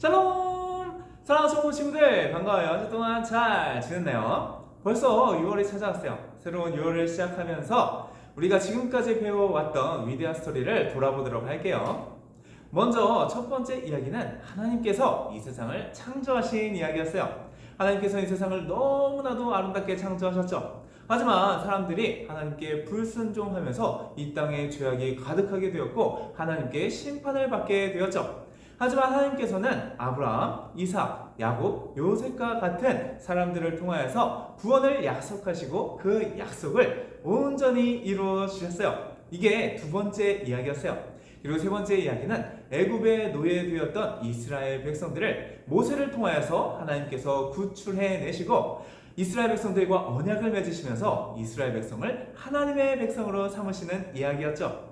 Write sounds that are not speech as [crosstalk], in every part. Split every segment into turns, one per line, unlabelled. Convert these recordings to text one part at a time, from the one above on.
샬롬! 사랑하는 성도 친구들 반가워요. 한 주 동안 잘 지냈나요? 벌써 6월이 찾아왔어요. 새로운 6월을 시작하면서 우리가 지금까지 배워왔던 위대한 스토리를 돌아보도록 할게요. 먼저 첫 번째 이야기는 하나님께서 이 세상을 창조하신 이야기였어요. 하나님께서 이 세상을 너무나도 아름답게 창조하셨죠. 하지만 사람들이 하나님께 불순종하면서 이 땅에 죄악이 가득하게 되었고 하나님께 심판을 받게 되었죠. 하지만 하나님께서는 아브라함, 이삭, 야곱, 요셉과 같은 사람들을 통하여서 구원을 약속하시고 그 약속을 온전히 이루어 주셨어요. 이게 두 번째 이야기였어요. 그리고 세 번째 이야기는 애굽의 노예되었던 이스라엘 백성들을 모세를 통하여서 하나님께서 구출해 내시고 이스라엘 백성들과 언약을 맺으시면서 이스라엘 백성을 하나님의 백성으로 삼으시는 이야기였죠.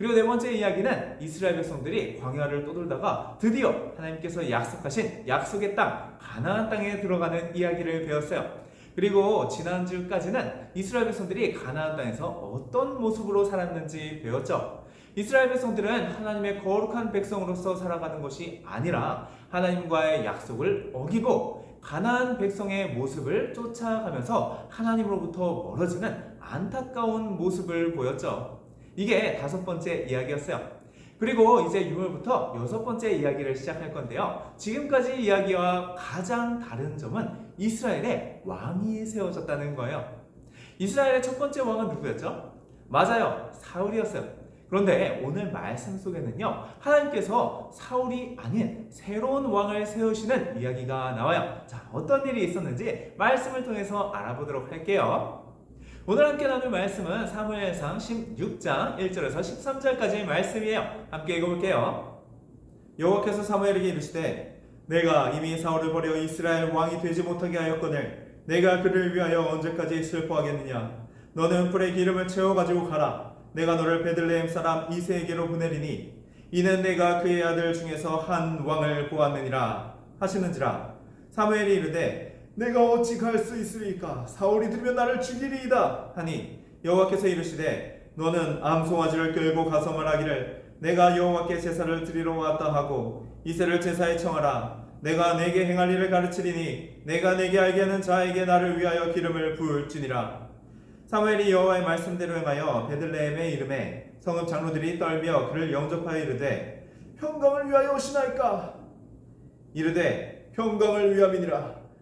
그리고 네 번째 이야기는 이스라엘 백성들이 광야를 떠돌다가 드디어 하나님께서 약속하신 약속의 땅 가나안 땅에 들어가는 이야기를 배웠어요. 그리고 지난주까지는 이스라엘 백성들이 가나안 땅에서 어떤 모습으로 살았는지 배웠죠. 이스라엘 백성들은 하나님의 거룩한 백성으로서 살아가는 것이 아니라 하나님과의 약속을 어기고 가나안 백성의 모습을 쫓아가면서 하나님으로부터 멀어지는 안타까운 모습을 보였죠. 이게 다섯 번째 이야기였어요. 그리고 이제 6월부터 여섯 번째 이야기를 시작할 건데요. 지금까지 이야기와 가장 다른 점은 이스라엘에 왕이 세워졌다는 거예요. 이스라엘의 첫 번째 왕은 누구였죠? 맞아요. 사울이었어요. 그런데 오늘 말씀 속에는요, 하나님께서 사울이 아닌 새로운 왕을 세우시는 이야기가 나와요. 자, 어떤 일이 있었는지 말씀을 통해서 알아보도록 할게요. 오늘 함께 나눌 말씀은 사무엘상 16장 1절에서 13절까지의 말씀이에요. 함께 읽어볼게요. 여호와께서 사무엘에게 이르시되 내가 이미 사울을 버려 이스라엘 왕이 되지 못하게 하였거늘 내가 그를 위하여 언제까지 슬퍼하겠느냐 너는 불에 기름을 채워 가지고 가라 내가 너를 베들레헴 사람 이세에게로 보내리니 이는 내가 그의 아들 중에서 한 왕을 보았느니라 하시는지라 사무엘이 이르되 내가 어찌 갈 수 있으리까? 사울이 들면 나를 죽이리이다. 하니 여호와께서 이르시되 너는 암송아지를 끌고 가서 말하기를 내가 여호와께 제사를 드리러 왔다 하고 이새를 제사에 청하라. 내가 내게 행할 일을 가르치리니 내가 내게 알게 하는 자에게 나를 위하여 기름을 부을지니라. 사무엘이 여호와의 말씀대로 행하여 베들레헴의 이름에 성읍 장로들이 떨며 그를 영접하여 이르되 평강을 위하여 오시나이까? 이르되 평강을 위함이니라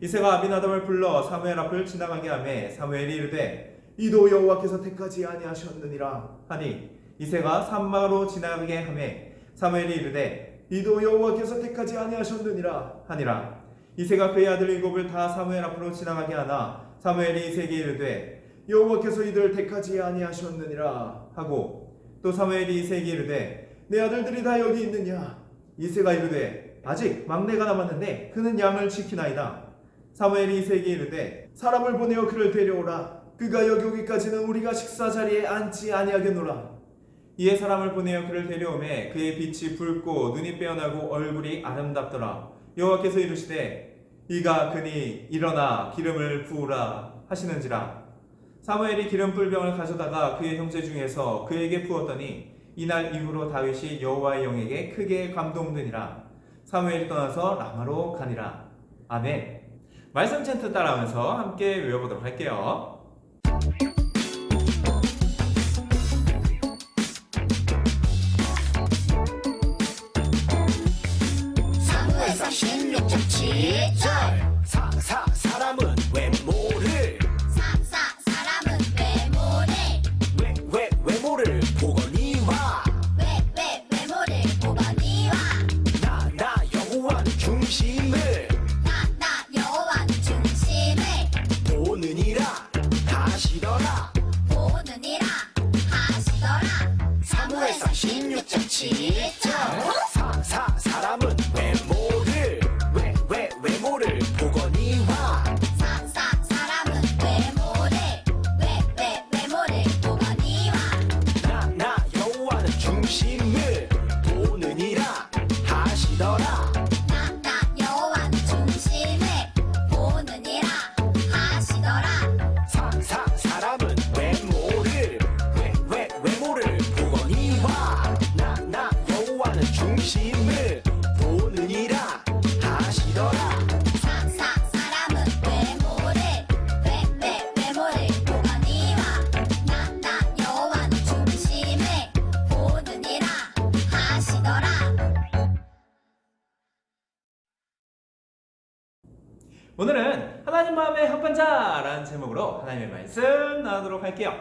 이세가 아비나답을 불러 사무엘 앞을 지나가게 하매 사무엘이 이르되 이도 여호와께서 택하지 아니하셨느니라. 하니 이세가 산마로 지나가게 하매 사무엘이 이르되 이도 여호와께서 택하지 아니하셨느니라 하니라. 이세가 그의 아들 일곱을 다 사무엘 앞으로 지나가게 하나 사무엘이 이세에게 이르되 여호와께서 이들을 택하지 아니하셨느니라 하고 또 사무엘이 이세에게 이르되 내 아들들이 다 여기 있느냐? 이세가 이르되 아직 막내가 남았는데 그는 양을 지키나이다 사무엘이 이세에게 이르되 사람을 보내어 그를 데려오라. 그가 여기 오기까지는 우리가 식사 자리에 앉지 아니하겠노라. 이에 사람을 보내어 그를 데려오매 그의 빛이 붉고 눈이 빼어나고 얼굴이 아름답더라. 여호와께서 이르시되 이가 그니 일어나 기름을 부으라 하시는지라. 사무엘이 기름 불병을 가져다가 그의 형제 중에서 그에게 부었더니 이날 이후로 다윗이 여호와의 영에게 크게 감동되니라. 사무엘이 떠나서 라마로 가니라. 아멘 말씀 챈트 따라하면서 함께 외워보도록 할게요. 나누도록 할게요.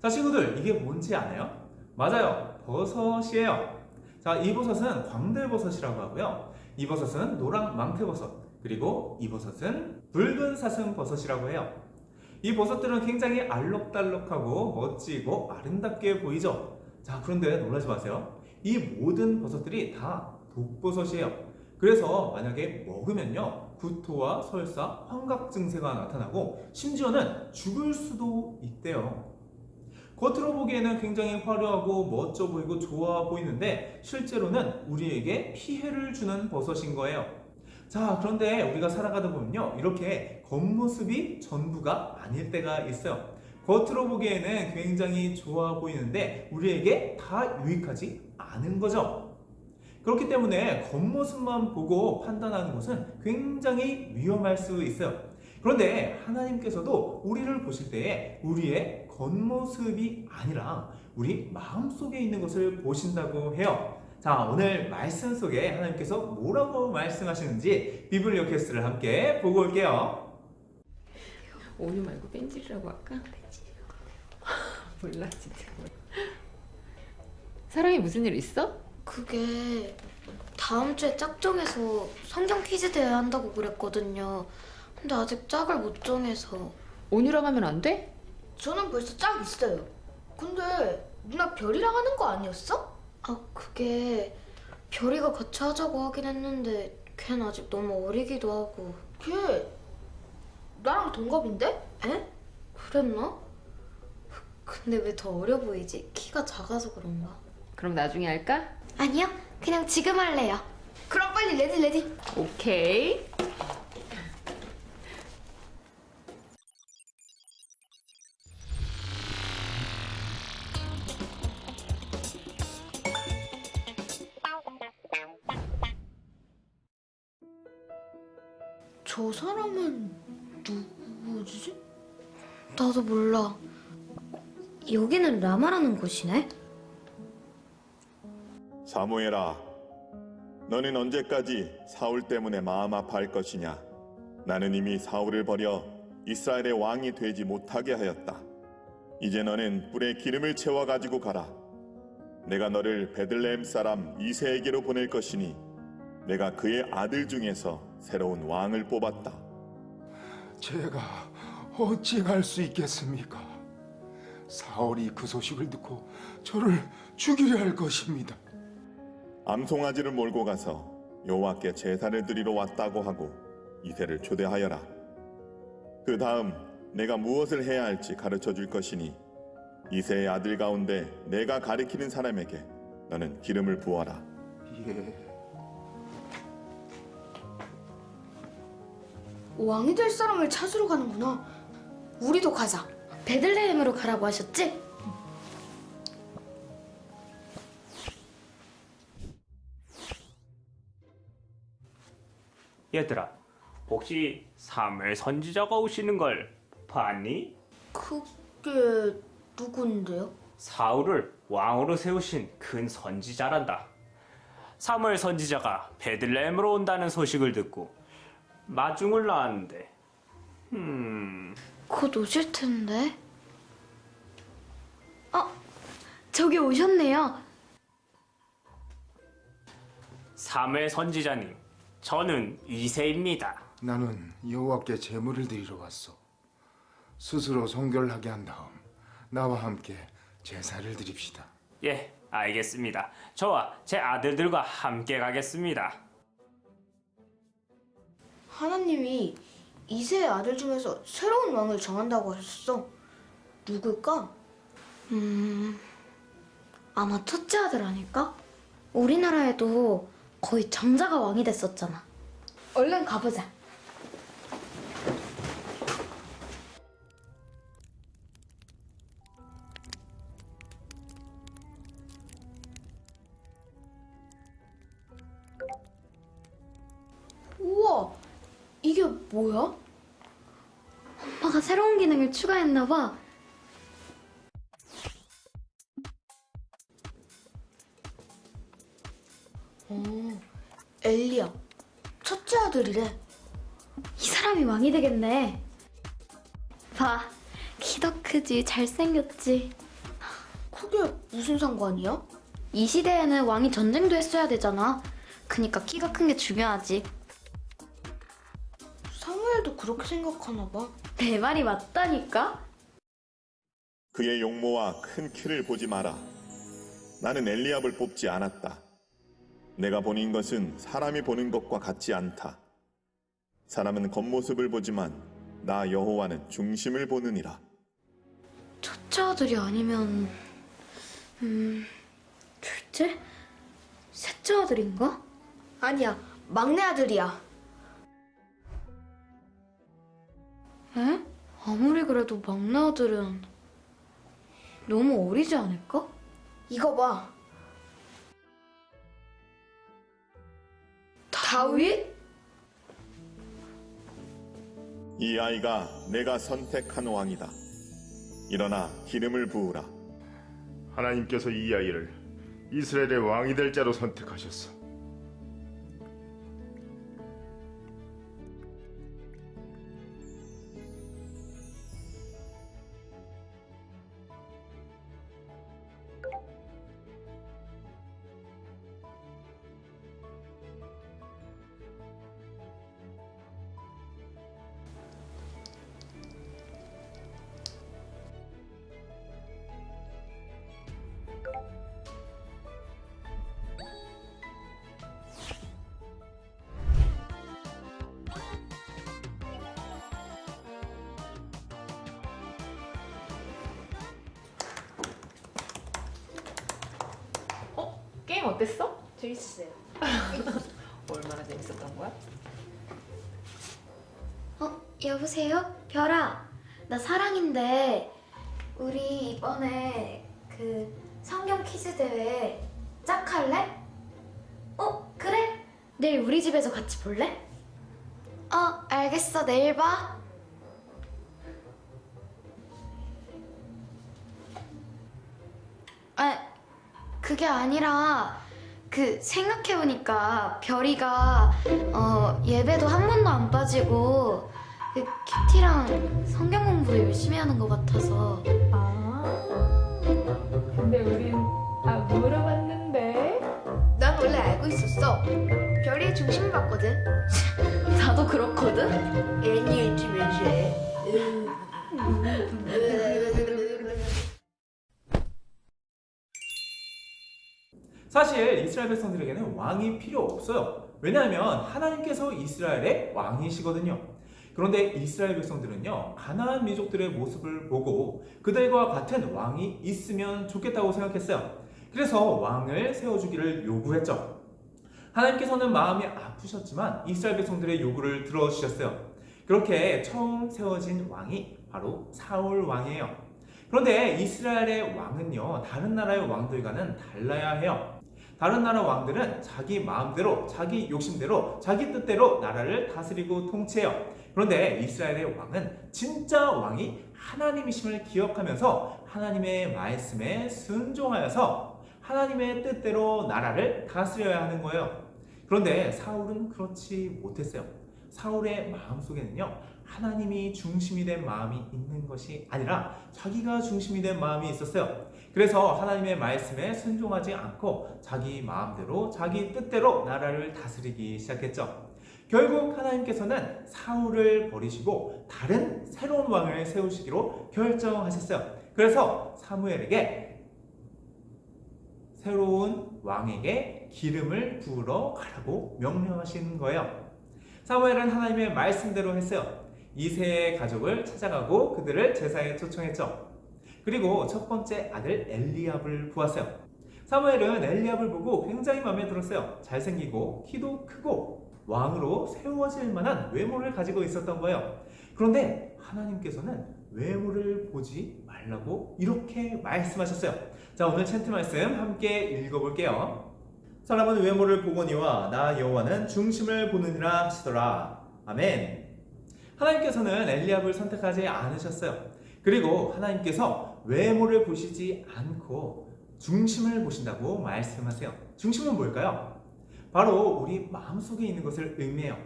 자, 친구들, 이게 뭔지 아나요? 맞아요. 버섯이에요. 자, 이 버섯은 광들버섯이라고 하고요. 이 버섯은 노랑 망태버섯, 그리고 이 버섯은 붉은 사슴버섯이라고 해요. 이 버섯들은 굉장히 알록달록하고 멋지고 아름답게 보이죠? 자, 그런데 놀라지 마세요. 이 모든 버섯들이 다 독버섯이에요. 그래서 만약에 먹으면요 구토와 설사, 환각 증세가 나타나고 심지어는 죽을 수도 있대요. 겉으로 보기에는 굉장히 화려하고 멋져 보이고 좋아 보이는데 실제로는 우리에게 피해를 주는 버섯인 거예요. 자, 그런데 우리가 살아가다 보면요 이렇게 겉모습이 전부가 아닐 때가 있어요. 겉으로 보기에는 굉장히 좋아 보이는데 우리에게 다 유익하지 않은 거죠. 그렇기 때문에 겉모습만 보고 판단하는 것은 굉장히 위험할 수 있어요. 그런데 하나님께서도 우리를 보실 때에 우리의 겉모습이 아니라 우리 마음속에 있는 것을 보신다고 해요. 자, 오늘 말씀 속에 하나님께서 뭐라고 말씀하시는지 비블리오 캐스트를 함께 보고 올게요.
오유 말고 뺀질이라고 할까? 몰라 진짜 사랑이 무슨 일 있어?
그게 다음 주에 짝정해서 성경 퀴즈 대회 한다고 그랬거든요. 근데 아직 짝을 못 정해서.
온유랑 하면 안 돼?
저는 벌써 짝 있어요. 근데 누나 별이랑 하는 거 아니었어? 아 그게 별이가 같이 하자고 하긴 했는데 걔는 아직 너무 어리기도 하고. 걔 나랑 동갑인데? 에? 그랬나? 근데 왜 더 어려 보이지? 키가 작아서 그런가?
그럼 나중에 할까?
아니요, 그냥 지금 할래요. 그럼 빨리 레디 레디.
오케이
저 사람은 누구지? 나도 몰라. 여기는 라마라는 곳이네.
사무엘아, 너는 언제까지 사울 때문에 마음 아파할 것이냐? 나는 이미 사울을 버려 이스라엘의 왕이 되지 못하게 하였다. 이제 너는 뿔에 기름을 채워 가지고 가라. 내가 너를 베들레헴 사람 이세에게로 보낼 것이니 내가 그의 아들 중에서 새로운 왕을 뽑았다.
제가 어찌 갈 수 있겠습니까? 사울이 그 소식을 듣고 저를 죽이려 할 것입니다.
암송아지를 몰고 가서 여호와께 제사를 드리러 왔다고 하고 이세를 초대하여라. 그 다음 내가 무엇을 해야 할지 가르쳐 줄 것이니 이세의 아들 가운데 내가 가리키는 사람에게 너는 기름을 부어라.
예,
왕이 될 사람을 찾으러 가는구나. 우리도 가자. 베들레헴으로 가라고 하셨지?
얘들아, 혹시 사무엘 선지자가 오시는 걸 봤니?
그게 누군데요?
사울을 왕으로 세우신 큰 선지자란다. 사무엘 선지자가 베들레헴으로 온다는 소식을 듣고 마중을 낳았는데, 음,
곧 오실 텐데. 어, 저기 오셨네요.
사무엘 선지자님, 저는 이세입니다.
나는 여호와께 제물을 드리러 왔소. 스스로 성결하게 한 다음 나와 함께 제사를 드립시다.
예, 알겠습니다. 저와 제 아들들과 함께 가겠습니다.
하나님이 이세의 아들 중에서 새로운 왕을 정한다고 하셨어. 누굴까? 음, 아마 첫째 아들 아닐까? 우리나라에도 거의 장자가 왕이 됐었잖아. 얼른 가보자. 우와, 이게 뭐야? 엄마가 새로운 기능을 추가했나 봐. 어, 엘리야. 첫째 아들이래. 이 사람이 왕이 되겠네. 봐, 키도 크지, 잘생겼지. 그게 무슨 상관이야? 이 시대에는 왕이 전쟁도 했어야 되잖아. 그니까 키가 큰 게 중요하지. 사무엘도 그렇게 생각하나 봐. 내 말이 맞다니까?
그의 용모와 큰 키를 보지 마라. 나는 엘리압을 뽑지 않았다. 내가 보는 것은 사람이 보는 것과 같지 않다. 사람은 겉모습을 보지만 나 여호와는 중심을 보느니라.
첫째 아들이 아니면 음 둘째? 셋째 아들인가? 아니야 막내 아들이야 에? 아무리 그래도 막내 아들은 너무 어리지 않을까? 이거 봐 다윗?
이 아이가 내가 선택한 왕이다. 일어나 기름을 부으라.
하나님께서 이 아이를 이스라엘의 왕이 될 자로
선택하셨어. 게임 어땠어?
재밌었어요 [laughs]
얼마나 재밌었던 거야?
어, 여보세요? 별아, 나 사랑인데 우리 이번에 그 성경 퀴즈 대회 짝할래? 어, 그래? 내일 우리 집에서 같이 볼래? 어, 알겠어. 내일 봐. 아, 그게 아니라 그 생각해보니까 별이가 어, 예배도 한 번도 안 빠지고 그 큐티랑 성경 공부 열심히 하는 것 같아서.
아 근데 우린 아 물어봤는데?
난 원래 알고 있었어. 별이의 중심을 봤거든. [laughs] 나도 그렇거든? 애니 해주면서
사실 이스라엘 백성들에게는 왕이 필요 없어요. 왜냐하면 하나님께서 이스라엘의 왕이시거든요. 그런데 이스라엘 백성들은요, 가나안 민족들의 모습을 보고 그들과 같은 왕이 있으면 좋겠다고 생각했어요. 그래서 왕을 세워주기를 요구했죠. 하나님께서는 마음이 아프셨지만 이스라엘 백성들의 요구를 들어주셨어요. 그렇게 처음 세워진 왕이 바로 사울 왕이에요. 그런데 이스라엘의 왕은요, 다른 나라의 왕들과는 달라야 해요. 다른 나라 왕들은 자기 마음대로, 자기 욕심대로, 자기 뜻대로 나라를 다스리고 통치해요. 그런데 이스라엘의 왕은 진짜 왕이 하나님이심을 기억하면서 하나님의 말씀에 순종하여서 하나님의 뜻대로 나라를 다스려야 하는 거예요. 그런데 사울은 그렇지 못했어요. 사울의 마음속에는요, 하나님이 중심이 된 마음이 있는 것이 아니라 자기가 중심이 된 마음이 있었어요. 그래서 하나님의 말씀에 순종하지 않고 자기 마음대로 자기 뜻대로 나라를 다스리기 시작했죠. 결국 하나님께서는 사울을 버리시고 다른 새로운 왕을 세우시기로 결정하셨어요. 그래서 사무엘에게 새로운 왕에게 기름을 부으러 가라고 명령하신 거예요. 사무엘은 하나님의 말씀대로 했어요. 이세의 가족을 찾아가고 그들을 제사에 초청했죠. 그리고 첫 번째 아들 엘리압을 부었어요. 사무엘은 엘리압을 보고 굉장히 마음에 들었어요. 잘생기고 키도 크고 왕으로 세워질 만한 외모를 가지고 있었던 거예요. 그런데 하나님께서는 외모를 보지 말라고 이렇게 말씀하셨어요. 자, 오늘 챈트 말씀 함께 읽어볼게요. 사람은 외모를 보거니와 나 여호와는 중심을 보느니라 하시더라. 아멘. 하나님께서는 엘리압을 선택하지 않으셨어요. 그리고 하나님께서 외모를 보시지 않고 중심을 보신다고 말씀하세요. 중심은 뭘까요? 바로 우리 마음속에 있는 것을 의미해요.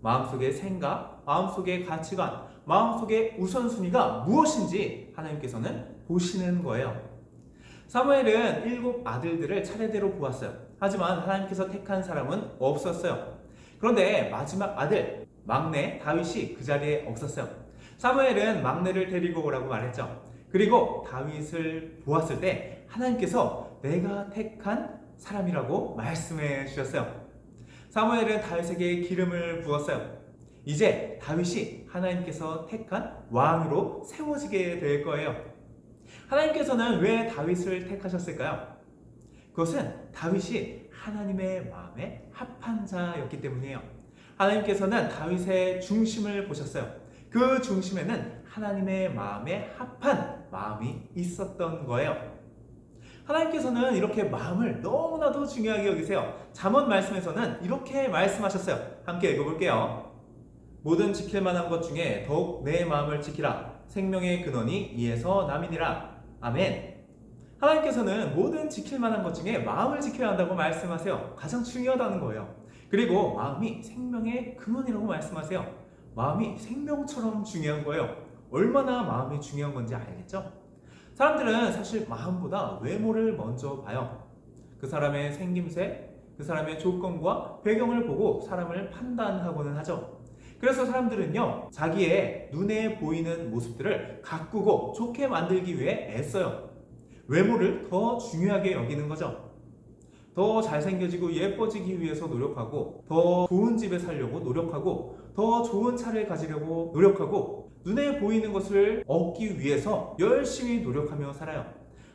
마음속의 생각, 마음속의 가치관, 마음속의 우선순위가 무엇인지 하나님께서는 보시는 거예요. 사무엘은 일곱 아들들을 차례대로 보았어요. 하지만 하나님께서 택한 사람은 없었어요. 그런데 마지막 아들, 막내 다윗이 그 자리에 없었어요. 사무엘은 막내를 데리고 오라고 말했죠. 그리고 다윗을 보았을 때 하나님께서 내가 택한 사람이라고 말씀해 주셨어요. 사무엘은 다윗에게 기름을 부었어요. 이제 다윗이 하나님께서 택한 왕으로 세워지게 될 거예요. 하나님께서는 왜 다윗을 택하셨을까요? 그것은 다윗이 하나님의 마음에 합한 자였기 때문이에요. 하나님께서는 다윗의 중심을 보셨어요. 그 중심에는 하나님의 마음에 합한 마음이 있었던 거예요. 하나님께서는 이렇게 마음을 너무나도 중요하게 여기세요. 잠언 말씀에서는 이렇게 말씀하셨어요. 함께 읽어볼게요. 모든 지킬 만한 것 중에 더욱 내 마음을 지키라. 생명의 근원이 이에서 남이니라. 아멘. 하나님께서는 모든 지킬 만한 것 중에 마음을 지켜야 한다고 말씀하세요. 가장 중요하다는 거예요. 그리고 마음이 생명의 근원이라고 말씀하세요. 마음이 생명처럼 중요한 거예요. 얼마나 마음이 중요한 건지 알겠죠? 사람들은 사실 마음보다 외모를 먼저 봐요. 그 사람의 생김새, 그 사람의 조건과 배경을 보고 사람을 판단하고는 하죠. 그래서 사람들은요, 자기의 눈에 보이는 모습들을 가꾸고 좋게 만들기 위해 애써요. 외모를 더 중요하게 여기는 거죠. 더 잘생겨지고 예뻐지기 위해서 노력하고, 더 좋은 집에 살려고 노력하고, 더 좋은 차를 가지려고 노력하고, 눈에 보이는 것을 얻기 위해서 열심히 노력하며 살아요.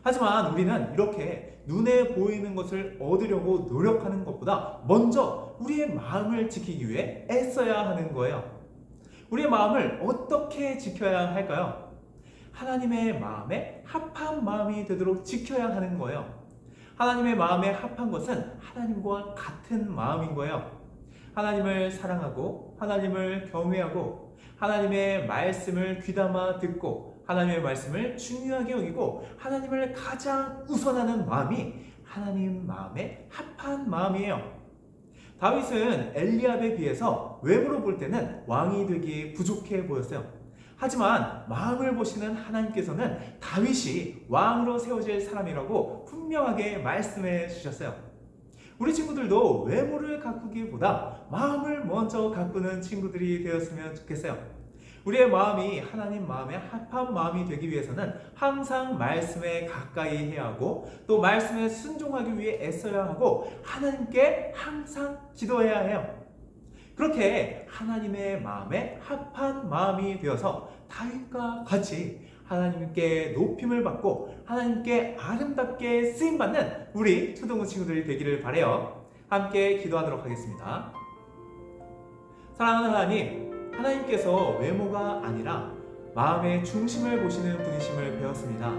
하지만 우리는 이렇게 눈에 보이는 것을 얻으려고 노력하는 것보다 먼저 우리의 마음을 지키기 위해 애써야 하는 거예요. 우리의 마음을 어떻게 지켜야 할까요? 하나님의 마음에 합한 마음이 되도록 지켜야 하는 거예요. 하나님의 마음에 합한 것은 하나님과 같은 마음인 거예요. 하나님을 사랑하고 하나님을 경외하고 하나님의 말씀을 귀담아 듣고 하나님의 말씀을 중요하게 여기고 하나님을 가장 우선하는 마음이 하나님 마음에 합한 마음이에요. 다윗은 엘리압에 비해서 외모로 볼 때는 왕이 되기 부족해 보였어요. 하지만 마음을 보시는 하나님께서는 다윗이 왕으로 세워질 사람이라고 분명하게 말씀해 주셨어요. 우리 친구들도 외모를 가꾸기보다 마음을 먼저 가꾸는 친구들이 되었으면 좋겠어요. 우리의 마음이 하나님 마음에 합한 마음이 되기 위해서는 항상 말씀에 가까이 해야 하고 또 말씀에 순종하기 위해 애써야 하고 하나님께 항상 기도해야 해요. 그렇게 하나님의 마음에 합한 마음이 되어서 다윗과 같이 하나님께 높임을 받고 하나님께 아름답게 쓰임 받는 우리 초등부 친구들이 되기를 바래요. 함께 기도하도록 하겠습니다. 사랑하는 하나님, 하나님께서 외모가 아니라 마음의 중심을 보시는 분이심을 배웠습니다.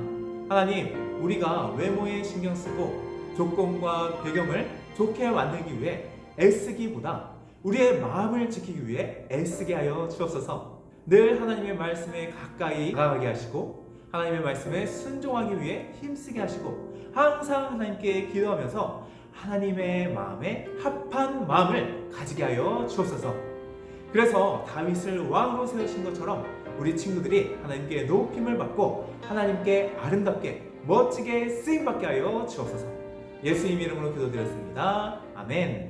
하나님, 우리가 외모에 신경 쓰고 조건과 배경을 좋게 만들기 위해 애쓰기보다 우리의 마음을 지키기 위해 애쓰게 하여 주옵소서. 늘 하나님의 말씀에 가까이 다가가게 하시고 하나님의 말씀에 순종하기 위해 힘쓰게 하시고 항상 하나님께 기도하면서 하나님의 마음에 합한 마음을 가지게 하여 주옵소서. 그래서 다윗을 왕으로 세우신 것처럼 우리 친구들이 하나님께 높임을 받고 하나님께 아름답게 멋지게 쓰임 받게 하여 주옵소서. 예수님 이름으로 기도드렸습니다. 아멘.